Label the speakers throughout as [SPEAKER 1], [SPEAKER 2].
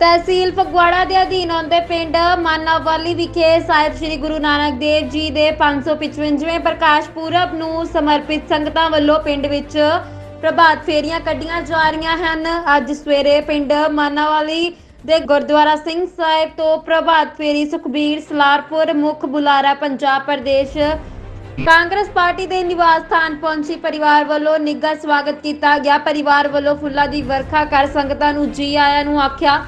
[SPEAKER 1] ਤਹਿਸੀਲ ਫਗਵਾੜਾ ਦੇ ਅਧੀਨ ਆਉਂਦੇ ਪਿੰਡ ਮਾਨਾਵਾਲੀ ਵਿਖੇ ਸਾਹਿਬ ਸ੍ਰੀ ਗੁਰੂ ਨਾਨਕ ਦੇਵ ਜੀ ਦੇ 555ਵੇਂ ਪ੍ਰਕਾਸ਼ ਪੁਰਬ ਨੂੰ ਸਮਰਪਿਤ ਸੰਗਤਾਂ ਵੱਲੋਂ ਪਿੰਡ ਵਿੱਚ ਪ੍ਰਭਾਤ ਫੇਰੀਆਂ ਕੱਢੀਆਂ ਜਾ ਰਹੀਆਂ ਹਨ। ਅੱਜ ਸਵੇਰੇ ਪਿੰਡ ਮਾਨਾਵਾਲੀ ਦੇ ਗੁਰਦੁਆਰਾ ਸਿੰਘ ਸਾਹਿਬ ਤੋਂ ਪ੍ਰਭਾਤ ਫੇਰੀ ਸੁਖਬੀਰ ਸਲਾਰਪੁਰ, ਮੁੱਖ ਬੁਲਾਰਾ ਪੰਜਾਬ ਪ੍ਰਦੇਸ਼, ਕਾਂਗਰਸ ਪਾਰਟੀ ਦੇ ਨਿਵਾਸ ਸਥਾਨ ਪਹੁੰਚੀ। ਪਰਿਵਾਰ ਵੱਲੋਂ ਨਿੱਘਾ ਸਵਾਗਤ ਕੀਤਾ ਗਿਆ। ਪਰਿਵਾਰ ਵੱਲੋਂ ਫੁੱਲਾਂ ਦੀ ਵਰਖਾ ਕਰ ਸੰਗਤਾਂ ਨੂੰ ਜੀ ਆਇਆਂ ਨੂੰ ਆਖਿਆ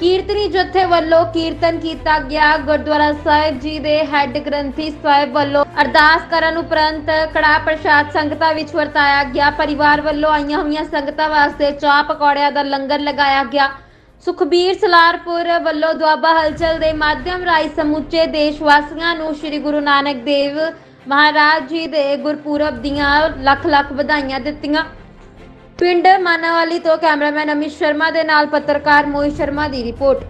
[SPEAKER 1] ਕੀਰਤਨੀ ਜਥੇ ਵੱਲੋਂ ਕੀਰਤਨ ਕੀਤਾ ਗਿਆ। ਗੁਰਦੁਆਰਾ ਸਾਹਿਬ ਜੀ ਦੇ ਹੈੱਡ ਗ੍ਰੰਥੀ ਸਾਹਿਬ ਵੱਲੋਂ ਅਰਦਾਸ ਕਰਨ ਉਪਰੰਤ ਕੜਾ ਪ੍ਰਸ਼ਾਦ ਸੰਗਤਾਂ ਵਿੱਚ ਵਰਤਾਇਆ ਗਿਆ। ਪਰਿਵਾਰ ਵੱਲੋਂ ਆਈਆਂ ਹੋਈਆਂ ਸੰਗਤਾਂ ਵਾਸਤੇ ਚਾਹ ਪਕੌੜਿਆਂ ਦਾ ਲੰਗਰ ਲਗਾਇਆ ਗਿਆ। ਸੁਖਬੀਰ ਸਲਾਰਪੁਰ ਵੱਲੋਂ ਦੁਆਬਾ ਹਲਚਲ ਦੇ ਮਾਧਿਅਮ ਰਾਹੀਂ ਸਮੁੱਚੇ ਦੇਸ਼ ਵਾਸੀਆਂ ਨੂੰ ਸ੍ਰੀ ਗੁਰੂ ਨਾਨਕ ਦੇਵ ਮਹਾਰਾਜ ਜੀ ਦੇ ਗੁਰਪੁਰਬ ਦੀਆਂ ਲੱਖ ਲੱਖ ਵਧਾਈਆਂ ਦਿੱਤੀਆਂ। ਪਿੰਡ ਮਾਨਾਵਾਲੀ ਤੋਂ ਕੈਮਰਾਮੈਨ ਅਮਿਤ ਸ਼ਰਮਾ ਦੇ ਨਾਲ ਪੱਤਰਕਾਰ ਮੋਹਿਤ ਸ਼ਰਮਾ ਦੀ ਰਿਪੋਰਟ।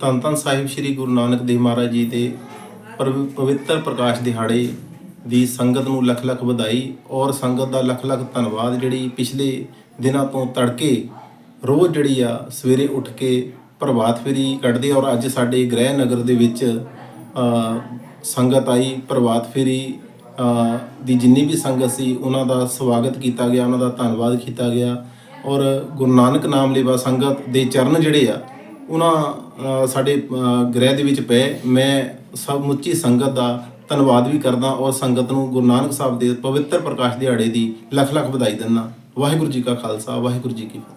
[SPEAKER 2] ਧੰਨ ਧੰਨ ਸਾਹਿਬ ਸ੍ਰੀ ਗੁਰੂ ਨਾਨਕ ਦੇਵ ਮਹਾਰਾਜ ਜੀ ਦੇ ਪਰਵ- ਪਵਿੱਤਰ ਪ੍ਰਕਾਸ਼ ਦਿਹਾੜੇ ਦੀ ਸੰਗਤ ਨੂੰ ਲੱਖ ਲੱਖ ਵਧਾਈ ਔਰ ਸੰਗਤ ਦਾ ਲੱਖ ਲੱਖ ਧੰਨਵਾਦ ਜਿਹੜੀ ਪਿਛਲੇ ਦਿਨਾਂ ਤੋਂ ਤੜਕੇ ਰੋਜ਼ ਜਿਹੜੀ ਆ ਸਵੇਰੇ ਉੱਠ ਕੇ ਪ੍ਰਭਾਤ ਫੇਰੀ ਕੱਢਦੇ ਔਰ ਅੱਜ ਸਾਡੇ ਗ੍ਰਹਿ ਨਗਰ ਦੇ ਵਿੱਚ ਸੰਗਤ ਆਈ ਪ੍ਰਭਾਤ ਫੇਰੀ ਦੀ ਜਿੰਨੀ ਵੀ ਸੰਗਤ ਸੀ ਉਹਨਾਂ ਦਾ ਸਵਾਗਤ ਕੀਤਾ ਗਿਆ, ਉਹਨਾਂ ਦਾ ਧੰਨਵਾਦ ਕੀਤਾ ਗਿਆ ਔਰ ਗੁਰੂ ਨਾਨਕ ਨਾਮ ਲੇਵਾ ਸੰਗਤ ਦੇ ਚਰਨ ਜਿਹੜੇ ਆ, ਉਹਨਾਂ ਸਾਡੇ ਗ੍ਰਹਿ ਦੇ ਵਿੱਚ ਪਏ। ਮੈਂ ਸਭ ਮੁੱਚੀ ਸੰਗਤ ਦਾ ਧੰਨਵਾਦ ਵੀ ਕਰਦਾ ਔਰ ਸੰਗਤ ਨੂੰ ਗੁਰੂ ਨਾਨਕ ਸਾਹਿਬ ਦੇ ਪਵਿੱਤਰ ਪ੍ਰਕਾਸ਼ ਦਿਹਾੜੇ ਦੀ ਲੱਖ ਲੱਖ ਵਧਾਈ ਦਿੰਦਾ। ਵਾਹਿਗੁਰੂ ਜੀ ਕਾ ਖਾਲਸਾ, ਵਾਹਿਗੁਰੂ ਜੀ ਕੀ ਫਤਿਹ।